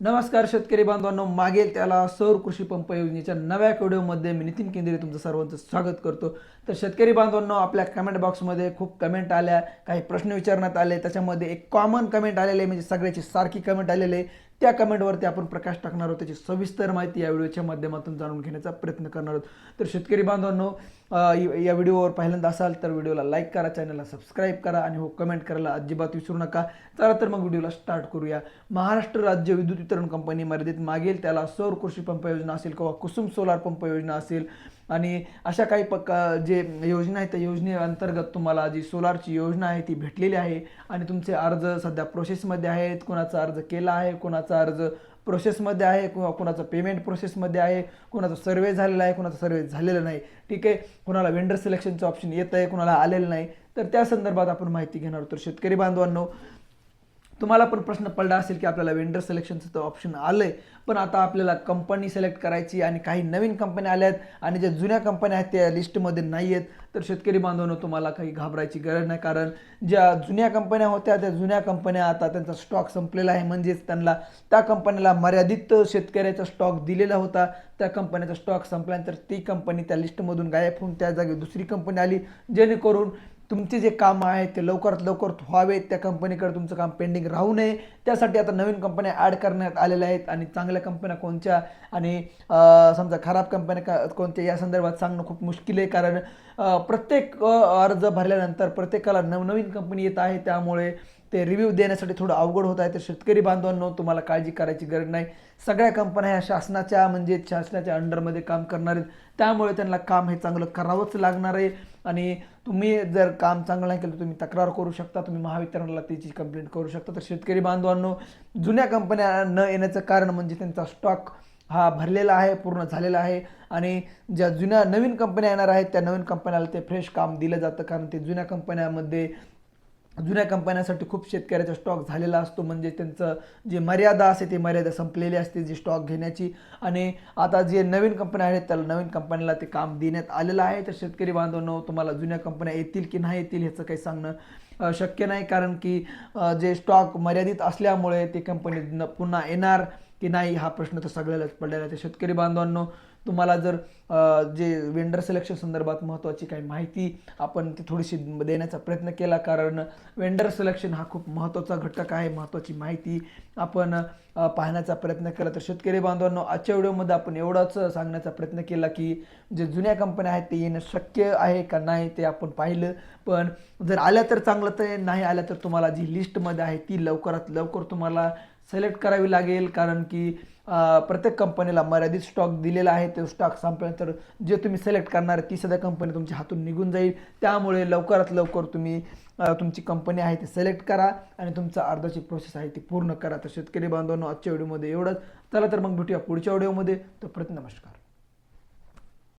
नमस्कार शेतकरी बांधवांनो मागेल त्याला सौर कृषी पंप योजनेच्या नव्या व्हिडिओमध्ये मी नितीन केंद्रे तुमचं सर्वांचं स्वागत करतो. तर शेतकरी बांधवांनो आपल्या कमेंट बॉक्समध्ये खूप कमेंट आल्या काही प्रश्न विचारण्यात आले त्याच्यामध्ये एक कॉमन कमेंट आलेले आहे, म्हणजे सगळ्याची सारखी कमेंट आलेली. आहे त्या कमेंटवरती आपण प्रकाश टाकणार आहोत. त्याची सविस्तर माहिती या व्हिडिओच्या माध्यमातून जाणून घेण्याचा प्रयत्न करणार आहोत. तर शेतकरी बांधवांनो या व्हिडिओवर पहिल्यांदा असाल तर व्हिडिओला लाईक करा चॅनलला सबस्क्राईब करा आणि हो कमेंट करायला अजिबात विसरू नका. चला तर मग व्हिडिओला स्टार्ट करूया. महाराष्ट्र राज्य विद्युत वितरण कंपनी मर्यादित मागेल त्याला सौर कृषी पंप योजना असेल किंवा कुसुम सोलार पंप योजना असेल आणि अशा काही पक जे योजना आहेत त्या योजनेअंतर्गत तुम्हाला जी सोलारची योजना आहे ती भेटलेली आहे. आणि तुमचे अर्ज सध्या प्रोसेसमध्ये आहेत. कोणाचा अर्ज केला आहे कोणाचा अर्ज प्रोसेसमध्ये आहे किंवा कोणाचं पेमेंट प्रोसेसमध्ये आहे कोणाचा सर्वे झालेला आहे कोणाचा सर्वे झालेला नाही. ठीक आहे? कोणाला वेंडर सिलेक्शनचं ऑप्शन येत आहे कोणाला आलेलं नाही. तर त्या संदर्भात आपण माहिती घेणार तर शेतकरी बांधवांनो तुम्हाला पण प्रश्न पडला असेल की आपल्याला वेंडर सिलेक्शनचं तर ऑप्शन आलं आहे पण आता आपल्याला कंपनी सिलेक्ट करायची आणि काही नवीन कंपन्या आल्या आहेत आणि ज्या जुन्या कंपन्या आहेत त्या लिस्टमध्ये नाही आहेत तर शेतकरी बांधवांनो तुम्हाला काही घाबरायची गरज नाही. कारण ज्या जुन्या कंपन्या होत्या त्या जुन्या कंपन्या आता त्यांचा स्टॉक संपलेला आहे. म्हणजेच त्यांना त्या कंपनीला मर्यादित शेतकऱ्याचा स्टॉक दिलेला होता. त्या कंपनीचा स्टॉक संपल्यानंतर ती कंपनी त्या लिस्टमधून गायब होऊन त्या जागी दुसरी कंपनी आली. जेणेकरून तुमचे जे काम आहे ते लवकरात लवकर व्हावेत. त्या कंपनीकडे तुमचं काम पेंडिंग राहू नये. त्यासाठी आता नवीन कंपन्या ॲड करण्यात आलेल्या आहेत. आणि चांगल्या कंपन्या कोणत्या? आणि समजा खराब कंपन्या का कोणत्या? या संदर्भात सांगणं खूप मुश्किल आहे. कारण प्रत्येक अर्ज भरल्यानंतर प्रत्येकाला नवनवीन कंपनी येत आहे. त्यामुळे ते रिव्ह्यू देण्यासाठी थोडं अवघड होत आहे. तर शेतकरी बांधवांनो तुम्हाला काळजी करायची गरज नाही. सगळ्या कंपन्या ह्या शासनाच्या म्हणजे शासनाच्या अंडरमध्ये काम करणार आहेत. त्यामुळे त्यांना काम हे चांगलं करावंच लागणार आहे. आणि तुम्ही जर काम चांगलं नाही केलं तर तुम्ही तक्रार करू शकता तुम्ही महावितरणला त्याची कंप्लेंट करू शकता. तर शेतकरी बांधवांनो जुन्या कंपन्या न येण्याचं कारण म्हणजे त्यांचा स्टॉक हा भरलेला आहे पूर्ण झालेला आहे. आणि ज्या जुन्या नवीन कंपन्या येणार आहेत त्या नवीन कंपन्याला ते फ्रेश काम दिलं जातं कारण ते जुन्या कंपन्यामध्ये जुन्या कंपन्यांसाठी खूप शेतकऱ्याचा स्टॉक झालेला असतो. म्हणजे त्यांचं जे मर्यादा असते ती मर्यादा संपलेली असते जी स्टॉक घेण्याची. आणि आता जे नवीन कंपन्या आहेत त्याला नवीन कंपनीला ते काम देण्यात आलेलं आहे. तर शेतकरी बांधवांनो तुम्हाला जुन्या कंपन्या येतील की नाही येतील ह्याचं काही सांगणं शक्य नाही. कारण की जे स्टॉक मर्यादित असल्यामुळे ते कंपनी पुन्हा येणार. की नाही हा प्रश्न तर सगळ्यालाच पडलेला आहे. तर शेतकरी बांधवांनो तुम्हाला जर जे वेंडर सिलेक्शन संदर्भात महत्त्वाची काही माहिती आपण ती थोडीशी देण्याचा प्रयत्न केला कारण वेंडर सिलेक्शन हा खूप महत्त्वाचा घटक आहे महत्त्वाची माहिती आपण पाहण्याचा प्रयत्न केला. तर शेतकरी बांधवांनो आजच्या व्हिडिओमध्ये आपण एवढाच सांगण्याचा प्रयत्न केला की जे जुन्या कंपन्या आहेत ते येणं शक्य आहे का नाही ते आपण पाहिलं. पण जर आल्या तर चांगलं तर नाही आल्या तर तुम्हाला जी लिस्टमध्ये आहे ती लवकरात लवकर तुम्हाला सिलेक्ट करावी लागेल कारण की प्रत्येक कंपनीला मर्यादित स्टॉक दिलेला आहे तो स्टॉक संपल्यानंतर जे तुम्ही सिलेक्ट करणार ती सध्या कंपनी तुमच्या हातून निघून जाईल. त्यामुळे लवकरात लवकर तुम्ही तुमची कंपनी आहे ती सिलेक्ट करा आणि तुमचा अर्धाची प्रोसेस आहे ती पूर्ण करा. तर शेतकरी बांधवांनो आजच्या व्हिडिओमध्ये एवढंच. चला तर मग भेटूया पुढच्या व्हिडिओमध्ये. तोपर्यंत नमस्कार.